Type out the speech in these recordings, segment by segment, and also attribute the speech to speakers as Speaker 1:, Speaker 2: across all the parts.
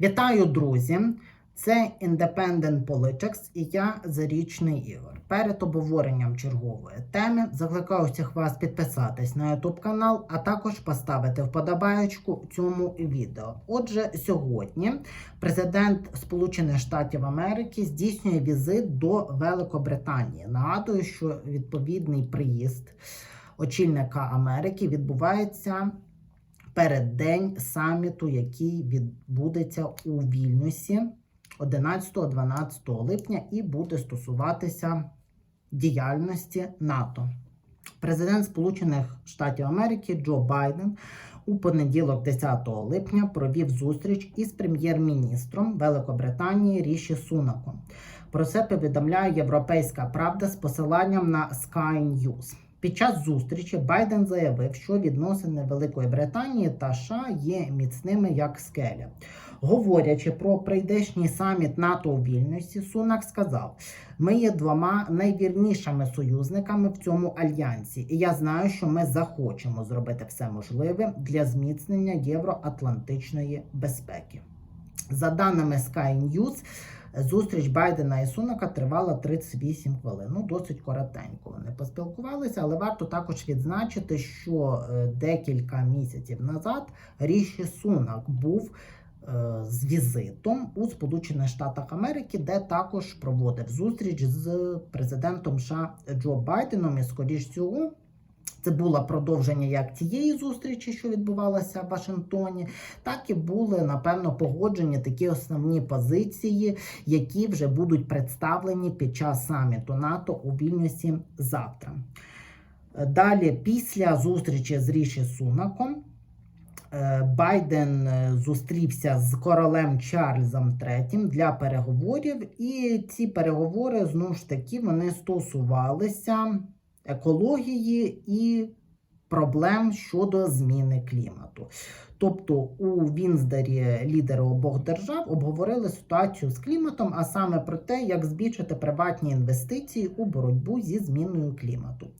Speaker 1: Вітаю, друзі! Це Independent Politics і я Зарічний Ігор. Перед обговоренням чергової теми закликаю всіх вас підписатись на YouTube канал, а також поставити вподобаєчку цьому відео. Отже, сьогодні президент Сполучених Штатів Америки здійснює візит до Великобританії. Нагадую, що відповідний приїзд очільника Америки відбувається переддень саміту, який відбудеться у Вільнюсі 11-12 липня і буде стосуватися діяльності НАТО. Президент Сполучених Штатів Америки Джо Байден у понеділок, 10 липня, провів зустріч із прем'єр-міністром Великобританії Ріші Сунаком. Про це повідомляє Європейська Правда з посиланням на Sky News. Під час зустрічі Байден заявив, що відносини Великої Британії та США є міцними як скеля. Говорячи про прийдешній саміт НАТО у Вільнюсі, Сунак сказав: ми є двома найвірнішими союзниками в цьому альянсі, і я знаю, що ми захочемо зробити все можливе для зміцнення євроатлантичної безпеки. За даними Sky News, Зустріч Байдена і Сунака тривала 38 хвилин. Ну, досить коротенько вони поспілкувалися, але варто також відзначити, що е, декілька місяців назад Ріші Сунак був е, з візитом у Сполучених Штатах Америки, де також проводив зустріч з президентом США Джо Байденом. І скоріш всього. Це було продовження як тієї зустрічі, що відбувалася в Вашингтоні, так і були напевно погоджені такі основні позиції, які вже будуть представлені під час саміту НАТО у Вільнюсі завтра. Далі, після зустрічі з Ріші Сунаком, е, Байден е, зустрівся з королем Чарльзом III для переговорів, і ці переговори знову ж таки вони стосувалися екології і проблем щодо зміни клімату. Тобто у Вінздері лідери обох держав обговорили ситуацію з кліматом, а саме про те, як збільшити приватні інвестиції у боротьбу зі зміною клімату.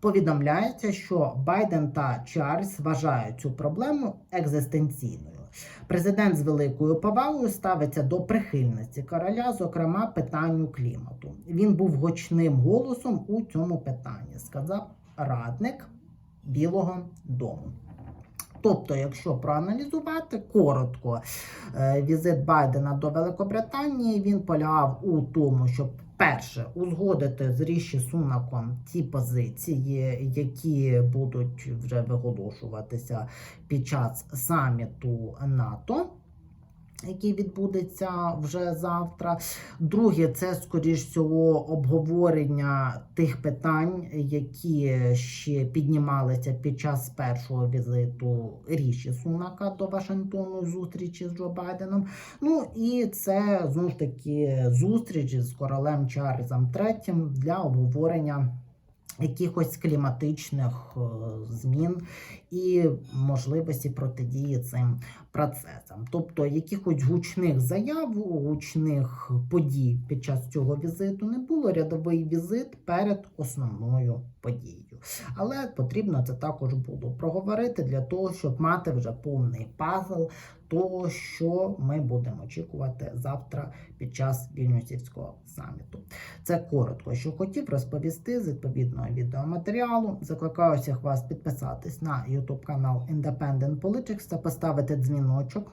Speaker 1: Повідомляється, що Байден та Чарльз вважають цю проблему екзистенційною. Президент з великою повагою ставиться до прихильності короля, зокрема питанню клімату. Він був гучним голосом у цьому питанні, сказав радник Білого Дому. Тобто, якщо проаналізувати коротко, е, візит Байдена до Великобританії він полягав у тому, щоб перше узгодити з Ріші Сунаком ті позиції, які будуть вже виголошуватися під час саміту НАТО. Який відбудеться вже завтра. Друге, це, скоріш всього, обговорення тих питань, які ще піднімалися під час першого візиту Ріші Сунака до Вашингтону зустрічі з Джо Байденом. Ну і це знову ж таки зустріч з королем Чарльзом III для обговорення. Якихось кліматичних е, змін і можливості протидії цим процесам, тобто якихось гучних заяв, гучних подій під час цього візиту не було. Рядовий візит перед основною подією. Але потрібно це також було проговорити для того, щоб мати вже повний пазл того, що ми будемо очікувати завтра під час вільнюсівського саміту. Це коротко, що хотів розповісти з відповідного відеоматеріалу. Закликаю всіх вас підписатись на YouTube канал Independent Politics та поставити дзвіночок